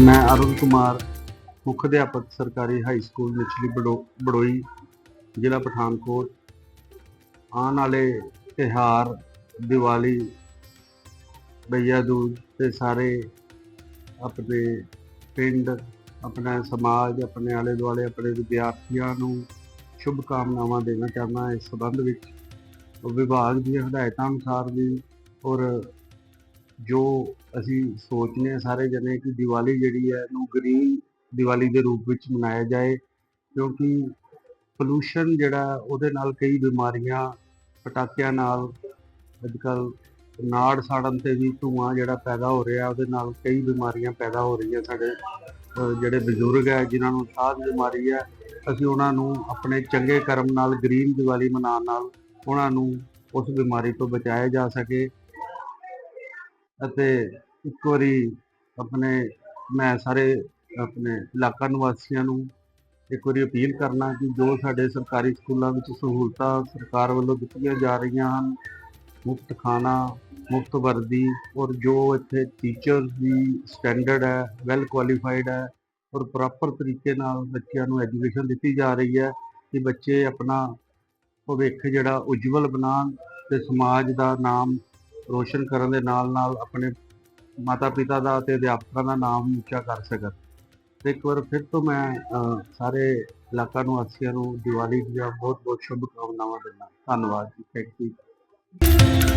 ਮੈਂ ਅਰੁਣ ਕੁਮਾਰ, ਮੁੱਖ ਅਧਿਆਪਕ ਸਰਕਾਰੀ ਹਾਈ ਸਕੂਲ ਨਿਚਲੀ ਬੜੋ- ਬੜੋਈ, ਜ਼ਿਲ੍ਹਾ ਪਠਾਨਕੋਟ। ਆਉਣ ਵਾਲੇ ਤਿਉਹਾਰ, ਦੀਵਾਲੀ ਬਈਆ ਦੂਜ ਤੇ ਸਾਰੇ ਆਪਣੇ ਪਿੰਡ, ਆਪਣਾ ਸਮਾਜ, ਆਪਣੇ ਆਲੇ ਦੁਆਲੇ ਆਪਣੇ ਵਿਦਿਆਰਥੀਆਂ ਨੂੰ ਸ਼ੁਭ ਕਾਮਨਾਵਾਂ ਦੇਣਾ ਚਾਹੁੰਦਾ ਇਸ ਸੰਬੰਧ ਵਿੱਚ ਵਿਭਾਗ ਦੀਆਂ ਹਦਾਇਤਾਂ ਅਨੁਸਾਰ ਵੀ ਔਰ ਜੋ ਅਸੀਂ ਸੋਚਨੇ ਹਾਂ ਸਾਰੇ ਜਣੇ ਕਿ ਦੀਵਾਲੀ ਜਿਹੜੀ ਹੈ ਇਹਨੂੰ ਗ੍ਰੀਨ ਦੀਵਾਲੀ ਦੇ ਰੂਪ ਵਿੱਚ ਮਨਾਇਆ ਜਾਏ, ਕਿਉਂਕਿ ਪੋਲੂਸ਼ਨ ਜਿਹੜਾ ਉਹਦੇ ਨਾਲ ਕਈ ਬਿਮਾਰੀਆਂ ਪਟਾਕਿਆਂ ਨਾਲ ਅੱਜਕੱਲ ਨਾੜ ਸਾੜਨ ਤੇ ਵੀ ਧੂਆਂ ਜਿਹੜਾ ਪੈਦਾ ਹੋ ਰਿਹਾ, ਉਹਦੇ ਨਾਲ ਕਈ ਬਿਮਾਰੀਆਂ ਪੈਦਾ ਹੋ ਰਹੀਆਂ ਸਾਡੇ ਜਿਹੜੇ ਬਜ਼ੁਰਗ ਹੈ, ਜਿਨ੍ਹਾਂ ਨੂੰ ਸਾਹ ਦੀ ਬਿਮਾਰੀ ਹੈ, ਅਸੀਂ ਉਹਨਾਂ ਨੂੰ ਆਪਣੇ ਚੰਗੇ ਕਰਮ ਨਾਲ ਗ੍ਰੀਨ ਦੀਵਾਲੀ ਮਨਾਉਣ ਨਾਲ ਉਹਨਾਂ ਨੂੰ ਉਸ ਬਿਮਾਰੀ ਤੋਂ ਬਚਾਇਆ ਜਾ ਸਕੇ। ਅਤੇ ਇੱਕ ਵਾਰੀ ਆਪਣੇ, ਮੈਂ ਸਾਰੇ ਆਪਣੇ ਇਲਾਕਾ ਨਿਵਾਸੀਆਂ ਨੂੰ ਇੱਕ ਵਾਰੀ ਅਪੀਲ ਕਰਨਾ ਕਿ ਜੋ ਸਾਡੇ ਸਰਕਾਰੀ ਸਕੂਲਾਂ ਵਿੱਚ ਸਹੂਲਤਾਂ ਸਰਕਾਰ ਵੱਲੋਂ ਦਿੱਤੀਆਂ ਜਾ ਰਹੀਆਂ ਹਨ, ਮੁਫਤ ਖਾਣਾ, ਮੁਫਤ ਵਰਦੀ ਔਰ ਜੋ ਇੱਥੇ ਟੀਚਰਸ ਵੀ ਸਟੈਂਡਰਡ ਹੈ ਵੈਲ ਕੁਆਲੀਫਾਈਡ ਹੈ ਔਰ ਪ੍ਰੋਪਰ ਤਰੀਕੇ ਨਾਲ ਬੱਚਿਆਂ ਨੂੰ ਐਜੂਕੇਸ਼ਨ ਦਿੱਤੀ ਜਾ ਰਹੀ ਹੈ ਕਿ ਬੱਚੇ ਆਪਣਾ ਭਵਿੱਖ ਜਿਹੜਾ ਉਜਵਲ ਬਣਾਉਣ ਤੇ ਸਮਾਜ ਦਾ ਨਾਮ ਰੋਸ਼ਨ ਕਰਨ ਦੇ ਨਾਲ ਨਾਲ ਆਪਣੇ ਮਾਤਾ ਪਿਤਾ ਦਾ ਤੇ ਅਧਿਆਪਕਾਂ ਦਾ ਨਾਮ ਉੱਚਾ ਕਰ ਸਕਣ। ਤੇ ਇੱਕ ਵਾਰ ਫਿਰ ਤੋਂ ਮੈਂ ਸਾਰੇ ਇਲਾਕਾ ਨਿਵਾਸੀਆਂ ਨੂੰ ਦੀਵਾਲੀ ਦੀਆਂ ਬਹੁਤ ਬਹੁਤ ਸ਼ੁਭ ਕਾਮਨਾਵਾਂ ਦਿੰਦਾ। ਧੰਨਵਾਦ ਜੀ ਥੈਂਕ ਯੂ